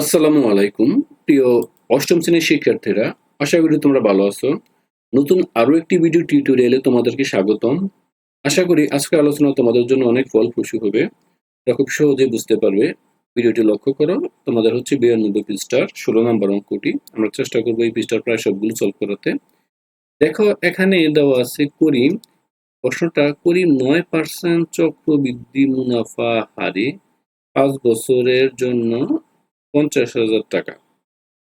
আসসালামু আলাইকুম, প্রিয় অষ্টম শ্রেণির শিক্ষার্থীরা, আশা করি তোমরা ভালো আছো। নতুন আরও একটি ভিডিও টিউটোরিয়ালে তোমাদেরকে স্বাগতম। আশা করি আজকের আলোচনা তোমাদের জন্য অনেক ফলপ্রসূ হবে। তোমরা খুব সহজে বুঝতে পারবে। ভিডিওটি লক্ষ্য করো, তোমাদের হচ্ছে বিরানব্বই পৃষ্ঠার ষোলো নম্বর অঙ্কটি। আমরা চেষ্টা করব এই পৃষ্ঠার প্রায় সবগুলো সলভ করাতে। দেখো, এখানে দেওয়া আছে করিম। প্রশ্নটা, করিম নয় পার্সেন্ট চক্রবৃদ্ধি মুনাফা হারে পাঁচ বছরের জন্য পঞ্চাশ হাজার টাকা।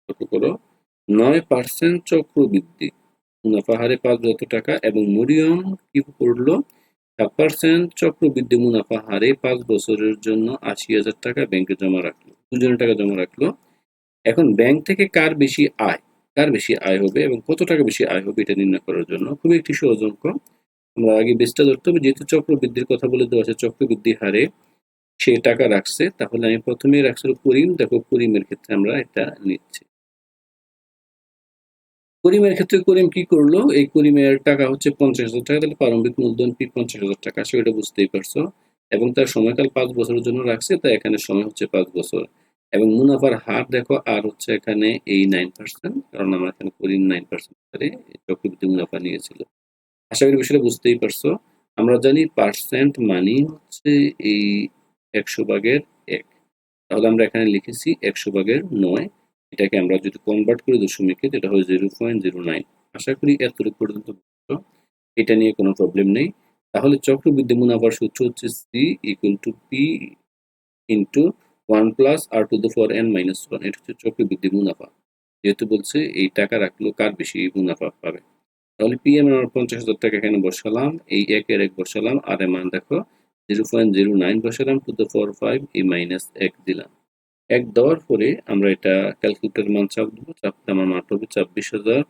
লক্ষ্য করো, নয় পার্সেন্ট চক্রবৃদ্ধি। মুনাফা হারে পাঁচ যত টাকা এবং মরিয়ম কি করল? সাত পার্সেন্ট চক্রবৃদ্ধি মুনাফা হারে পাঁচ বছরের জন্য আশি হাজার টাকা ব্যাংকে জমা রাখল। দুজনের টাকা জমা রাখল। এখন ব্যাংক থেকে কার বেশি আয়? কার বেশি আয় হবে এবং কত টাকা বেশি আয় হবে এটা নির্ণয় করার জন্য খুবই একটি সহজ অঙ্ক। আমরা আগে বেশটা ধরতে হবে, যেহেতু চক্রবৃদ্ধির কথা বলে দেওয়া আছে, চক্রবৃদ্ধি হারে সে টাকা রাখছে, তাহলে আমি প্রথমে রাখছিল করিম। দেখো, করিমের ক্ষেত্রে আমরা এটা নিচ্ছি। করিমের ক্ষেত্রে করিম কি করল? এই করিমের টাকা হচ্ছে পঞ্চাশ হাজার টাকা, তাহলে প্রারম্ভিক মূলধন কি পঞ্চাশ হাজার টাকা? সেটা বুঝতেই পারছ। এবং তার সময়কাল পাঁচ বছরের জন্য রাখছে, তাই এখানে সময় হচ্ছে পাঁচ বছর। এবং মুনাফার হার দেখো, আর হচ্ছে এখানে এই নাইন পার্সেন্ট কারণ আমরা এখানে করিম নাইন পার্সেন্ট হারে চক্রবৃদ্ধি মুনাফা নিয়েছিল। আশা করি বিষয়টা বুঝতেই পারছ। আমরা জানি পার্সেন্ট মানি হচ্ছে এই একশো ভাগের এক। তাহলে আমরা এখানে লিখেছি একশো ভাগের নয়। এটাকে আমরা যদি কনভার্ট করি দশমিকে এটা হয় জিরো পয়েন্ট জিরো নাইন আশা করি এতটুকু পর্যন্ত এটা নিয়ে কোনো প্রবলেম নেই। তাহলে চক্রবৃদ্ধি মুনাফার সূত্র হচ্ছে C equal to P into one plus R to the four N minus one এটা হচ্ছে চক্রবৃদ্ধি মুনাফা যেহেতু বলছে এই টাকা রাখলেও কার বেশি মুনাফা পাবে? তাহলে পি এম পঞ্চাশ হাজার টাকা এখানে বসালাম। এই একের এক বসালাম। আর এর মান দেখো জিরো পয়েন্ট জিরো নাইন বসালাম to the four five minus এক দিলাম। এক দেওয়ার পরে আমরা এটা ক্যালকুলেটার মান চাপ দেবো। চাপতে আমার ছাব্বিশ হাজার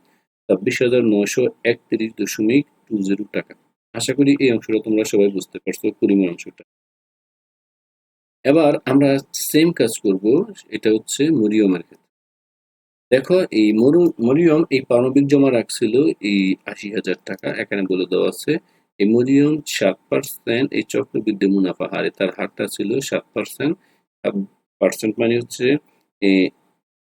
ছাব্বিশ হাজার নয়শো একত্রিশ দশমিক টু জিরো টাকা। আশা করি এই অংশটা তোমরা সবাই বুঝতে পারছ, পরিমাণ অংশটা। এবার আমরা সেম কাজ করব, এটা হচ্ছে মরিয়মের ক্ষেত্রে। দেখো, এই মরু, মরিয়ম এই পারমাণবিক জমা রাখছিল এই আশি হাজার টাকা, এখানে বলে দেওয়া আছে এই সাত পার্সেন্ট এই চক্রবৃদ্ধি মুনাফা হারে, তার হারটা ছিল সাত পার্সেন্ট পার্সেন্ট মানে হচ্ছে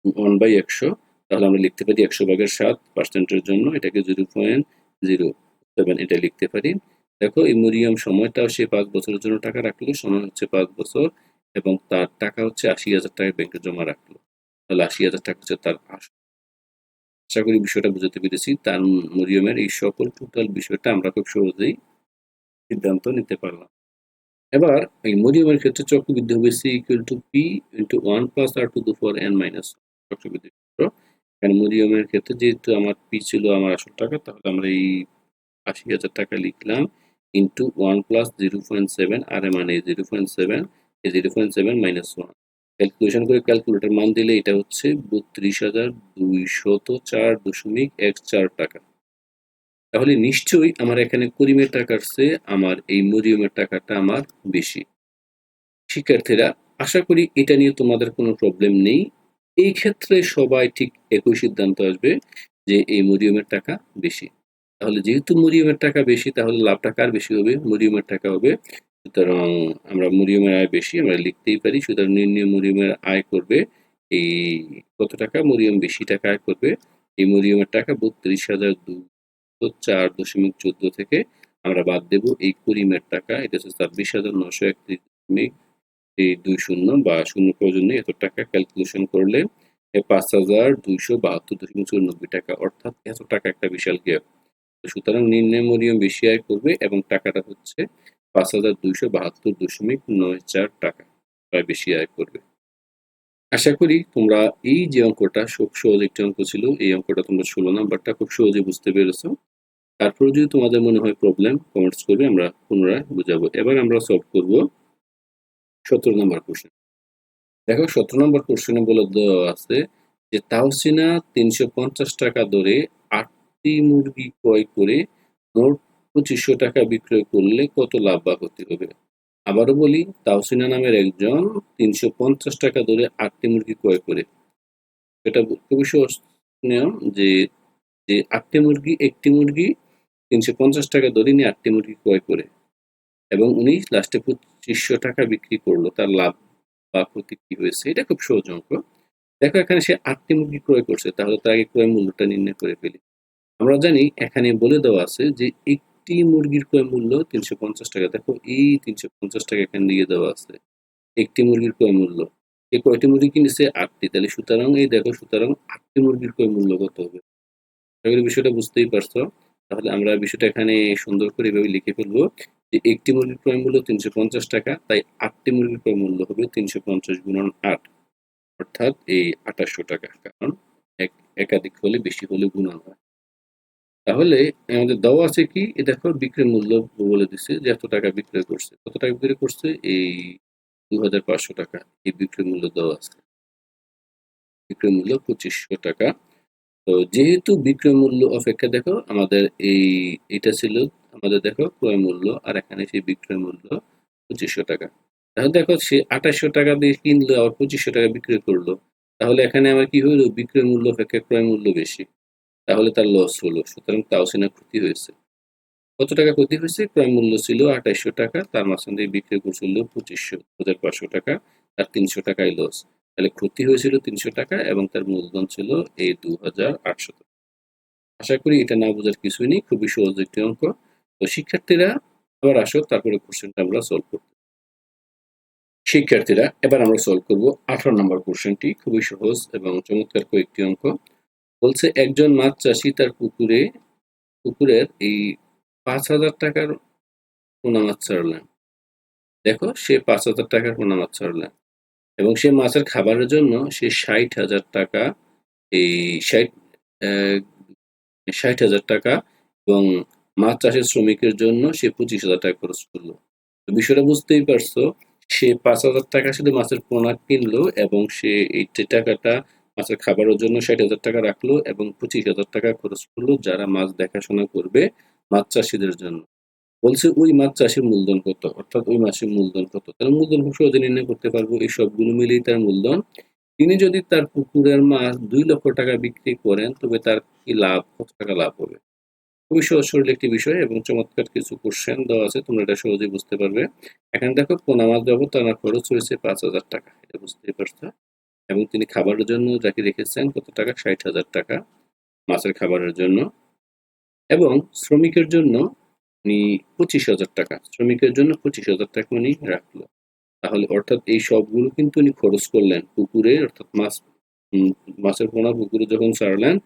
ওয়ান বাই একশো, তাহলে আমরা লিখতে পারি একশো ভাগের সাত পার্সেন্টের জন্য, এটাকে জিরো পয়েন্ট জিরো সেভেন এটা লিখতে পারি। দেখো এই মরিয়ম সময়টাও সে পাঁচ বছরের জন্য টাকা রাখল, সময় হচ্ছে পাঁচ বছর, এবং তার টাকা হচ্ছে আশি হাজার টাকা ব্যাংকে জমা রাখল। তাহলে আশি হাজার টাকা হচ্ছে তার আশা করি বিষয়টা বুঝাতে পেরেছি। তার মরিয়মের এই সকল টোটাল বিষয়টা আমরা খুব সহজেই সিদ্ধান্ত নিতে পারলাম। এবার এই মরিয়মের ক্ষেত্রে চক্রবৃদ্ধি হবে C equal to P into one plus R to the four N minus চক্রবৃদ্ধি সূত্র এখানে মরিয়মের ক্ষেত্রে যেহেতু আমার পি ছিল আমার আসল টাকা, তাহলে আমরা এই আশি হাজার টাকা লিখলাম into one plus zero point seven R এ মানে zero point seven zero point seven minus one calculation করে ক্যালকুলেটর মান দিলে এটা হচ্ছে বত্রিশ হাজার দুইশত চার দশমিক এক চার টাকা। তাহলে নিশ্চয়ই আমার এখানে করিমের টাকার চেয়ে আমার এই মরিয়মের টাকাটা আমার বেশি। শিক্ষার্থীরা, আশা করি এটা নিয়ে তোমাদের কোনো প্রবলেম নেই। এই ক্ষেত্রে সবাই ঠিক একই সিদ্ধান্ত আসবে যে এই মরিয়মের টাকা বেশি। তাহলে যেহেতু মরিয়মের টাকা বেশি, তাহলে লাভটা কার বেশি হবে? মরিয়মের টাকা হবে সুতরাং আমরা মরিয়মের আয় বেশি আমরা লিখতেই পারি সুতরাং নির্ণয় মরিয়মের আয় করবে এই কত টাকা? মরিয়ম বেশি টাকা আয় করবে। এই মরিয়মের টাকা বত্রিশ হাজার দুশো চার দশমিক চোদ্দ থেকে আমরা বাদ দেব। এই করিমের টাকা এটা হচ্ছে ছাব্বিশ হাজার নশো একত্রিশ দশমিক এই দুই শূন্য বা শূন্য প্রয়োজন এত টাকা ক্যালকুলেশন করলে পাঁচ হাজার দুইশো বাহাত্তর দশমিক চুরানব্বই টাকা অর্থাৎ এত টাকা একটা বিশাল গ্যাপ সুতরাং নির্ণয় মরিয়ম বেশি আয় করবে এবং টাকাটা হচ্ছে পাঁচ হাজার দুইশো বাহাত্তর দশমিক নয় চার টাকা প্রায় বেশি আয় করবে। আশা করি তোমরা এই যে অঙ্কটা, খুব সহজ একটি অঙ্ক ছিল, এই অঙ্কটা তোমরা ষোলো নাম্বারটা খুব সহজে বুঝতে পেরেছ। তারপরে যদি তোমাদের মনে হয় প্রবলেম কমেন্টস করবে, আমরা পুনরায় বুঝাবো। এবার আমরা সলভ করব সতেরো নম্বর কোশ্চেন দেখো, সতেরো নম্বর কোশ্চেনে বলে দেওয়া আছে যে তাহসিনা তিনশো পঞ্চাশ টাকা দরে আটটি মুরগি ক্রয় করে মোট পঁচিশশো টাকা বিক্রয় করলে কত লাভ বা ক্ষতি হবে? আবারও বলি, তাওসিনা নামের একজন তিনশো পঞ্চাশ টাকা ধরে আটটি মুরগি ক্রয় করে। এটা খুবই সহনীয় যে যে আটটি মুরগি, একটি মুরগি তিনশো পঞ্চাশ টাকা ধরে নিয়ে আটটি মুরগি ক্রয় করে এবং উনি লাস্টে পঁচিশশো টাকা বিক্রি করল। তার লাভ বা ক্ষতি কি হয়েছে? এটা খুব সহজ অঙ্ক দেখো, এখানে সে আটটি মুরগি ক্রয় করছে, তাহলে তার আগে ক্রয় মূল্যটা নির্ণয় করে ফেলি। আমরা জানি, এখানে বলে দেওয়া আছে যে একটি মুরগির ক্রয় মূল্য তিনশো পঞ্চাশ টাকা। দেখো, এই তিনশো পঞ্চাশ টাকা এখানে দিয়ে দেওয়া আছে। একটি মুরগির ক্রয় মূল্য। এই কয়টি মুরগি কিনেছে? আটটি। তাহলে সুতরাং এই দেখো, সুতরাং আটটি মুরগির ক্রয় মূল্য কত হবে? করি বিষয়টা বুঝতেই পারছ। তাহলে আমরা বিষয়টা এখানে সুন্দর করে এভাবে লিখে ফেলব যে একটি মুরগির ক্রয় মূল্য তিনশো পঞ্চাশ টাকা, তাই আটটি মুরগির ক্রয় মূল্য হবে তিনশো পঞ্চাশ গুণন আট। অর্থাৎ এই আঠাশশো টাকা। কারণ এক একাধিক হলে বেশি হলে গুণন হয়। তাহলে আমাদের দেওয়া আছে কি? এ দেখো, বিক্রয় মূল্য বলে দিছে যে এত টাকা বিক্রয় করছে। কত টাকা বিক্রয় করছে? এই দু হাজার পাঁচশো টাকা এই বিক্রয় মূল্য দেওয়া আছে। বিক্রয় মূল্য পঁচিশশো টাকা। তো যেহেতু বিক্রয় মূল্য অপেক্ষা, দেখো, আমাদের এই, এটা ছিল আমাদের, দেখো, ক্রয় মূল্য, আর এখানে সেই বিক্রয় মূল্য পঁচিশশো টাকা। তাহলে দেখো, সে আঠাশশো টাকা দিয়ে কিনলো, আবার পঁচিশশো টাকা বিক্রি করল। তাহলে এখানে আমার কি হলো বিক্রয় মূল্য অপেক্ষা, ক্রয় মূল্য বেশি। তাহলে তার লস হলো। সুতরাং তাও সিনা ক্ষতি হয়েছে। কত টাকা ক্ষতি হয়েছে? ক্রয় মূল্য ছিল আঠাইশশো টাকা, তার মাঝখান দিয়ে বিক্রি করছিল পঁচিশশো, হাজার পাঁচশো টাকা, আর তিনশো টাকাই লস তাহলে ক্ষতি হয়েছিল তিনশো টাকা এবং তার মূলধন ছিল এই দু হাজার আটশো টাকা। আশা করি এটা না বোঝার কিছুই নেই, খুবই সহজ একটি অঙ্ক। তো শিক্ষার্থীরা আবার আসো, তারপরে কোশ্চেনটা আমরা সলভ করব শিক্ষার্থীরা, এবার আমরা সলভ করব আঠারো নম্বর কোশ্চেনটি খুবই সহজ এবং চমৎকার কয়েকটি অঙ্ক। বলছে একজন মাছ চাষি তার পুকুরে, পুকুরের এই পাঁচ হাজার টাকার পোনা মাছ ছাড়লেন দেখো, সে পাঁচ হাজার টাকার পোনা মাছ ছাড়লেন এবং সে মাছের খাবারের জন্য সে ষাট হাজার টাকা, এই ষাট ষাট হাজার টাকা এবং মাছ চাষের শ্রমিকের জন্য সে পঁচিশ হাজার টাকা খরচ করল। তো বিষয়টা বুঝতেই পারছ, সে পাঁচ হাজার টাকা শুধু মাছের পোনা কিনলো এবং সে এই টাকাটা মাছের খাবারের জন্য ষাট হাজার টাকা রাখল এবং পঁচিশ হাজার টাকা খরচ করল যারা মাছ দেখাশোনা করবে মাছ চাষিদের জন্য। বলছে ওই মাছ চাষের মূলধন কত? অর্থাৎ ওই মাসের মূলধন কত? তাহলে মূলধন খুব সহজে নির্ণয় করতে পারব, এই সবগুলো মিলেই তার মূলধন। তিনি যদি তার পুকুরের মাছ দুই লক্ষ টাকা বিক্রি করেন, তবে তার কি লাভ? কত টাকা লাভ হবে? খুবই সহজ, সরল একটি বিষয় এবং চমৎকার কিছু কোশ্চেন দেওয়া আছে, তোমরা এটা সহজে বুঝতে পারবে। এখানে দেখো, পোনা মাছ বাবদ তার খরচ হয়েছে পাঁচ হাজার টাকা। এটা বুঝতেই পারছ? এবং তিনি খাবারের জন্য যাকে রেখেছেন কত টাকা? ষাট হাজার টাকা মাছের খাবারের জন্য। এবং শ্রমিকের জন্য উনি পঁচিশ হাজার টাকা। শ্রমিকের জন্য পঁচিশ হাজার টাকা উনি রাখল। তাহলে অর্থাৎ এই সবগুলো কিন্তু উনি খরচ করলেন। পুকুরে অর্থাৎ মাছ মাছের পোনা পুকুরে যখন ছাড়লেন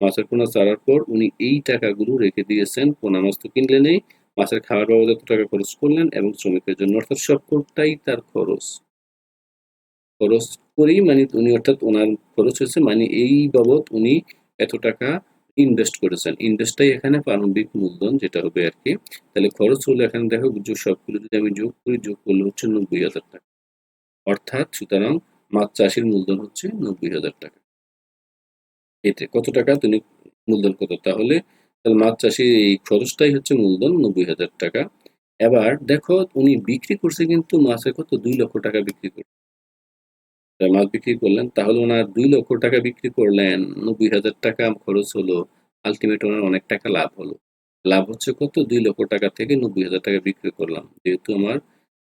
মাছের পোনা ছাড়ার পর উনি এই টাকাগুলো রেখে দিয়েছেন। পোনা মাছ তো কিনলে নেই। মাছের খাবার বাবদ এত টাকা খরচ করলেন এবং শ্রমিকের জন্য অর্থাৎ সবটাই তার খরচ। খরচ করেই মানে উনি অর্থাৎ ওনার খরচ হয়েছে মানে এই বাবদ উনি এত টাকা ইনভেস্ট করেছেন। ইনভেস্টটাই এখানে প্রারম্ভিক মূলধন যেটা হবে আর কি। তাহলে খরচ হলো এখানে দেখো সবগুলো যদি আমি যোগ করি, যোগ করলে হচ্ছে নব্বই হাজার টাকা। অর্থাৎ সুতরাং মাছ চাষির মূলধন হচ্ছে নব্বই হাজার টাকা। এতে কত টাকা তিনি মূলধন কত? তাহলে তাহলে মাছ চাষির এই খরচটাই হচ্ছে মূলধন নব্বই হাজার টাকা। এবার দেখো, উনি বিক্রি করছে কিন্তু মাছের কত? দুই লক্ষ টাকা বিক্রি করছে মাছ বিক্রি করলেন, তাহলে ওনার দুই লক্ষ টাকা বিক্রি করলেন, নব্বই হাজার টাকা খরচ হলো আলটিমেট ওনার অনেক টাকা লাভ হলো। লাভ হচ্ছে কত? দুই লক্ষ টাকা থেকে নব্বই হাজার টাকা বিক্রি করলাম। যেহেতু আমার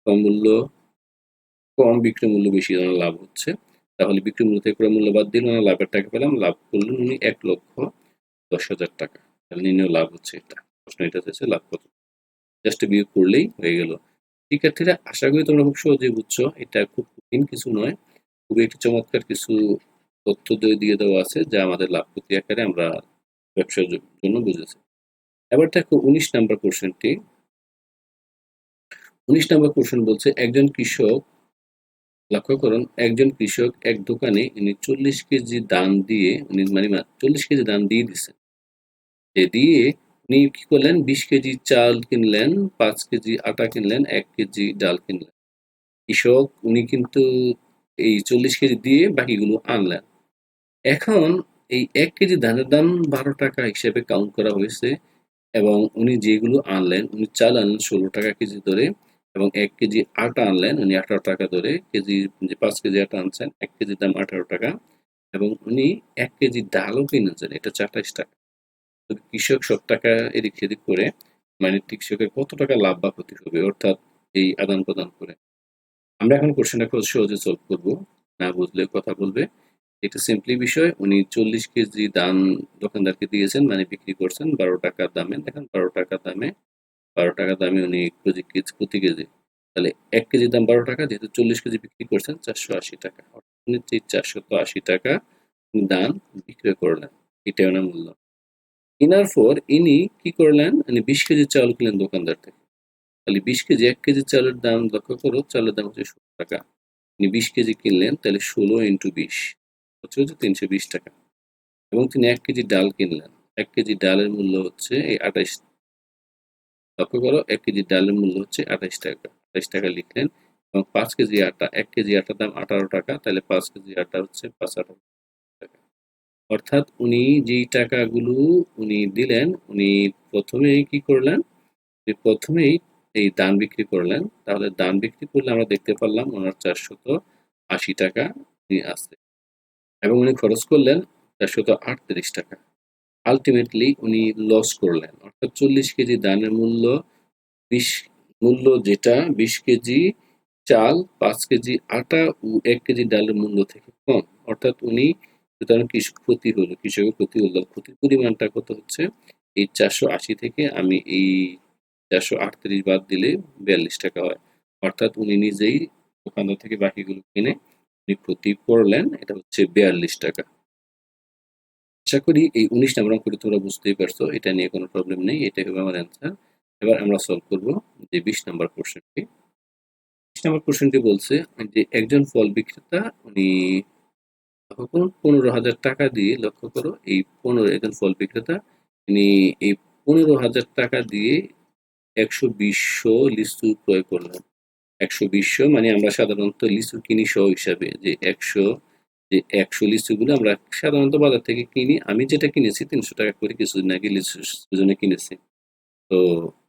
কম মূল্য, কম বিক্রি মূল্য বেশি ওনার লাভ হচ্ছে, তাহলে বিক্রি মূল্য থেকে ক্রয় মূল্য বাদ দিলে ওনার লাভের টাকা পেলাম, লাভ করলেন উনি এক লক্ষ দশ হাজার টাকা। তাহলে নির্ণয় লাভ হচ্ছে এটা। প্রশ্ন এটা হচ্ছে লাভ কত? জাস্ট বিয়োগ করলেই হয়ে গেল। শিক্ষার্থীরা, আশা করি তোমরা খুব সহজেই বুঝছ, এটা খুব কঠিন কিছু নয়। খুবই চমৎকার কিছু তথ্য দিয়ে দেওয়া আছে যা আমাদের লাভ ক্ষতি আকারে আমরা ব্যবসার জন্য বুঝেছি। এবার দেখো উনিশ নাম্বার কোশ্চেনটি উনিশ নাম্বার কোশ্চেন বলছে, একজন কৃষক, লক্ষ্য করুন, একজন কৃষক এক দোকানে উনি চল্লিশ কেজি দান দিয়ে, উনি মানে চল্লিশ কেজি দান দিয়ে দিচ্ছেন দিয়ে উনি কি করলেন, বিশ কেজি চাল কিনলেন, পাঁচ কেজি আটা কিনলেন, এক কেজি ডাল কিনলেন। কৃষক, উনি কিন্তু এই চল্লিশ কেজি দিয়ে বাকিগুলো আনলেন। এখন এই এক কেজি ধানের দাম বারো টাকা হিসেবে কাউন্ট করা হয়েছে এবং উনি যেগুলো আনলেন, উনি চাল আনলেন ষোলো টাকা কেজি ধরে এবং এক কেজি আটা আনলেন, উনি আঠারো টাকা ধরে। কেজি, যে পাঁচ কেজি আটা আনছেন, এক কেজির দাম আঠারো টাকা এবং উনি এক কেজি ডালও কিনেছেন, এটা চারটাইশ টাকা। তো কৃষক সব টাকা এদিক সেদিক করে মানে কৃষকের কত টাকা লাভ বা ক্ষতি হবে, অর্থাৎ এই আদান প্রদান করে। আমরা এখন কোশ্চেনটা খুব সহজে সলভ করব। না বুঝলে কথা বলবে। এটা সিম্পলি বিষয়। উনি চল্লিশ কেজি দাম দোকানদারকে দিয়েছেন মানে বিক্রি করছেন, বারো টাকার দামে। দেখেন, বারো টাকার দামে, বারো টাকার দামে উনি কেজি প্রতি কেজি। তাহলে এক কেজি দাম বারো টাকা, যেহেতু চল্লিশ কেজি বিক্রি করছেন, চারশো আশি টাকা। উনি চারশত আশি টাকা দাম বিক্রয় করলেন। এটাই ওনার মূল্য। কেনার পর ইনি কি করলেন? মানে বিশ কেজি চাউল কিনলেন দোকানদার থেকে। তাহলে বিশ কেজি, এক কেজি চালের দাম লক্ষ্য করো, চালের দাম হচ্ছে ষোলো টাকা। তিনি বিশ কেজি কিনলেন, তাহলে ষোলো ইন্টু বিশ, হচ্ছে হচ্ছে তিনশো বিশ টাকা। এবং তিনি এক কেজি ডাল কিনলেন, এক কেজি ডালের মূল্য হচ্ছে এই আঠাইশ লক্ষ্য করো, এক কেজি ডালের মূল্য হচ্ছে আঠাইশ টাকা আঠাইশ টাকা লিখলেন। এবং পাঁচ কেজি আটা, এক কেজি আটার দাম আঠারো টাকা, তাহলে পাঁচ কেজি আটা হচ্ছে পাঁচ আঠারো টাকা। অর্থাৎ উনি যেই টাকাগুলো উনি দিলেন, উনি প্রথমেই কি করলেন? যে প্রথমেই এই দান বিক্রি করলেন, তাহলে দান বিক্রি করলে আমরা দেখতে পারলাম ওনার চারশত আশি টাকা আছে এবং উনি খরচ করলেন চারশত আটত্রিশ টাকা। আলটিমেটলি উনি লস করলেন, অর্থাৎ চল্লিশ কেজি দানের মূল্য, বিশ মূল্য যেটা, বিশ কেজি চাল, পাঁচ কেজি আটা ও এক কেজি ডালের মূল্য থেকে কম। অর্থাৎ উনি সুতরাং কৃষক ক্ষতি হলো, কৃষকের ক্ষতি হলো, ক্ষতির পরিমাণটা কত হচ্ছে? এই চারশো আশি থেকে আমি এই চারশো আটত্রিশ বাদ দিলে বিয়াল্লিশ টাকা হয়। অর্থাৎ উনি নিজেই দোকানদার থেকে বাকিগুলো কিনে উনি ক্ষতি করলেন, এটা হচ্ছে বিয়াল্লিশ টাকা। আশা করি এই উনিশ নাম্বার অঙ্কটি তোমরা বুঝতেই পারছ, এটা নিয়ে কোনো প্রবলেম নেই, এটাই হবে আমার অ্যান্সার এবার আমরা সলভ করব যে বিশ নাম্বার কোশ্চেনটি বিশ নাম্বার কোশ্চেনটি বলছে যে একজন ফল বিক্রেতা, উনি পনেরো হাজার টাকা দিয়ে লক্ষ্য করো, এই পনেরো, একজন ফল বিক্রেতা, তিনি এই পনেরো হাজার টাকা দিয়ে একশো বিশশো লিচু ক্রয় করলেন একশো বিশশো মানে আমরা সাধারণত লিচু কিনি সহ হিসাবে। যে একশো যে একশো লিচুগুলো আমরা সাধারণত বাজার থেকে কিনি। আমি যেটা কিনেছি তিনশো টাকা করে কিছুদিন আগে লিচু কিনেছি। তো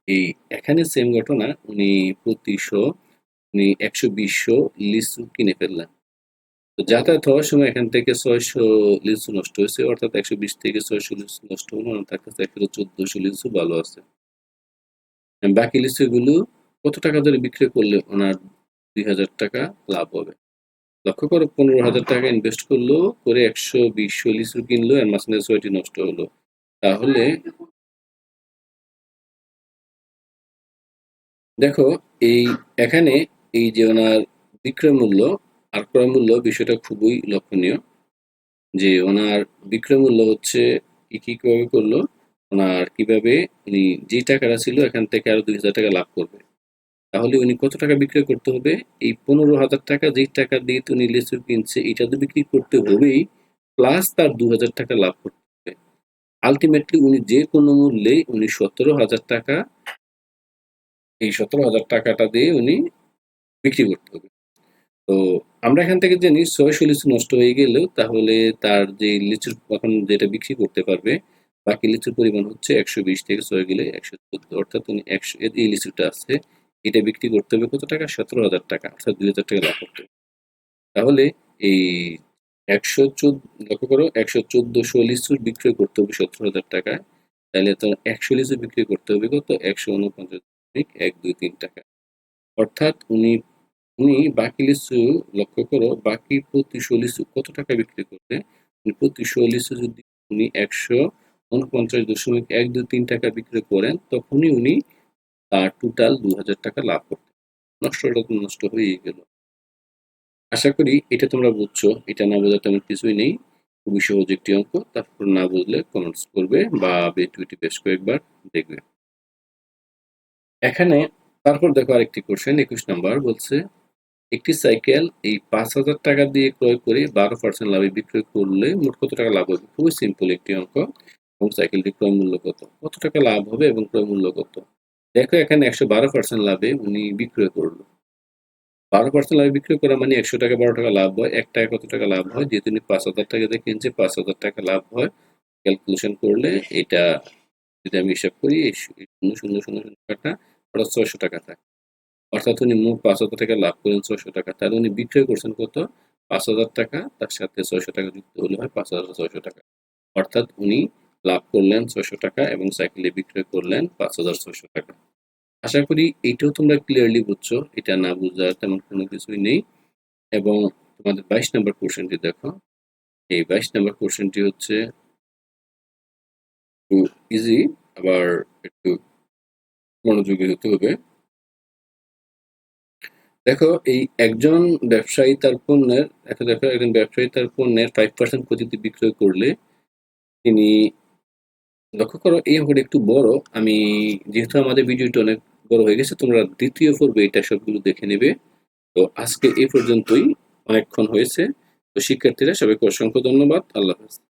এই এখানে সেম ঘটনা, উনি প্রতিশো উনি একশো বিশশো লিচু কিনে ফেললেন। তো যাতায়াত হওয়ার সময় এখান থেকে ছয়শো লিচু নষ্ট হয়েছে, অর্থাৎ একশো বিশ থেকে ছয়শো লিচু নষ্ট হলো কাছে একশো চোদ্দশো লিচু ভালো আছে। বাকি লিচুগুলো কত টাকা ধরে বিক্রি করলে ওনার দুই হাজার টাকা লাভ হবে? লক্ষ্য করো পনেরো হাজার টাকা ইনভেস্ট করল করে একশো বিশশো লিচু কিনলো আর মাঝখানে ছয়টি নষ্ট হলো। তাহলে দেখো এই এখানে এই যে ওনার বিক্রয় মূল্য আর ক্রয় মূল্য বিষয়টা খুবই লক্ষণীয়। যে ওনার বিক্রয় মূল্য হচ্ছে কি কি কীভাবে করল? ওনার কীভাবে উনি যে টাকাটা ছিল এখান থেকে আরও দুই হাজার টাকা লাভ করবে। তাহলে উনি কত টাকা বিক্রয় করতে হবে? এই পনেরো হাজার টাকা যেই টাকা দিয়ে উনি লিচু কিনছে, এটা তো বিক্রি করতে হবেই প্লাস তার দু হাজার টাকা লাভ করতে হবে। আলটিমেটলি উনি যে কোনো মূল্যে উনি সতেরো হাজার টাকা, এই সতেরো হাজার টাকাটা দিয়ে উনি বিক্রি করতে হবে। তো আমরা এখান থেকে জানি ছয়শো লিচু নষ্ট হয়ে গেলেও তাহলে তার যে লিচুর, এখন যেটা বিক্রি করতে পারবে বাকি লিচুর পরিমাণ হচ্ছে একশো বিশ থেকে ছয় গেলে একশো চোদ্দ। অর্থাৎ উনি একশো এই লিচুটা আছে, এটা বিক্রি করতে হবে কত টাকা? সতেরো হাজার টাকা, অর্থাৎ দুই হাজার টাকা লাভ করতে হবে। তাহলে এই একশো চোদ্দ, লক্ষ্য করো, একশো চোদ্দশো লিচুর বিক্রয় করতে হবে সতেরো হাজার টাকা। তাহলে তো একশো লিচু বিক্রি করতে হবে কত? একশো উনপঞ্চাশ এক দুই তিন টাকা। অর্থাৎ উনি উনি বাকি লিচু, লক্ষ্য করো, বাকি প্রতিশো লিচু কত টাকা বিক্রি করবে? প্রতিশো লিচু যদি উনি একশো উনপঞ্চাশ দশমিক এক দুই তিন টাকা বিক্রি করেন, তখনই উনি তার টোটাল দু হাজার টাকা লাভ করতে নষ্টটা তো নষ্ট হয়েই গেল। আশা করি এটা তোমরা বুঝছ, এটা না বোঝা তেমন কিছুই নেই। খুবই সহজ একটি অঙ্ক, তারপর না বুঝলে কমেন্টস করবে বা বেটুইটি বেশ কয়েকবার দেখবে। এখানে তারপর দেখো আরেকটি কোশ্চেন একুশ নাম্বার বলছে, একটি সাইকেল এই পাঁচ হাজার টাকা দিয়ে ক্রয় করে বারো পার্সেন্ট লাভে বিক্রয় করলে মোট কত টাকা লাভ হবে? খুবই সিম্পল একটি অঙ্ক। এবং সাইকেলটি ক্রয় মূল্য কত? কত টাকা লাভ হবে এবং ক্রয় মূল্য কত? দেখো, এখানে একশো বারো পার্সেন্ট লাভে উনি বিক্রয় করল। বারো পার্সেন্ট লাভে বিক্রয় করা মানে একশো টাকা, বারো টাকা লাভ হয়। এক টাকা কত টাকা লাভ হয়? যেহেতু উনি পাঁচ হাজার টাকা দিয়ে কিনছে, পাঁচ হাজার টাকা লাভ হয়। ক্যালকুলেশন করলে এটা যদি আমি হিসাব করি শূন্য শূন্য শূন্য শূন্য টাকা অর্থাৎ ছয়শো টাকা থাকে। অর্থাৎ উনি মোট পাঁচ হাজার টাকা লাভ করেন ছয়শো টাকা। তাহলে উনি বিক্রয় করছেন কত? পাঁচ হাজার টাকা। তার সাথে ছয়শো টাকা যুক্ত হলে হয় পাঁচ হাজার ছয়শো টাকা। অর্থাৎ উনি লাভ করলেন ছয়শো টাকা এবং সাইকেলে বিক্রয় করলেন পাঁচ হাজার ছয়শো টাকা। আশা করি এইটাও তোমরা ক্লিয়ারলি বুঝছ, এটা না বুঝার তেমন কোনো কিছুই নেই। এবং তোমাদের বাইশ নম্বর কোশ্চেনটি দেখো। এই বাইশ নম্বর কোশ্চেনটি হচ্ছে একটু ইজি আবার একটু মনোযোগী হতে হবে। দেখো, এই একজন ব্যবসায়ী তার পণ্যের একটা দেখো, একজন ব্যবসায়ী তার পণ্যের ফাইভ পার্সেন্ট ক্ষতিতে বিক্রয় করলে তিনি লক্ষ্য করো, এই অঙ্কটা একটু বড়। আমি যেহেতু আমাদের ভিডিওটা অনেক বড় হয়ে গেছে, তোমরা দ্বিতীয় পর্বে এটা সবগুলো দেখে নেবে। তো আজকে এই পর্যন্তই। অনেকক্ষণ হয়েছে। তো শিক্ষার্থীরা, সবাইকে অসংখ্য ধন্যবাদ। আল্লাহ হাফেজ।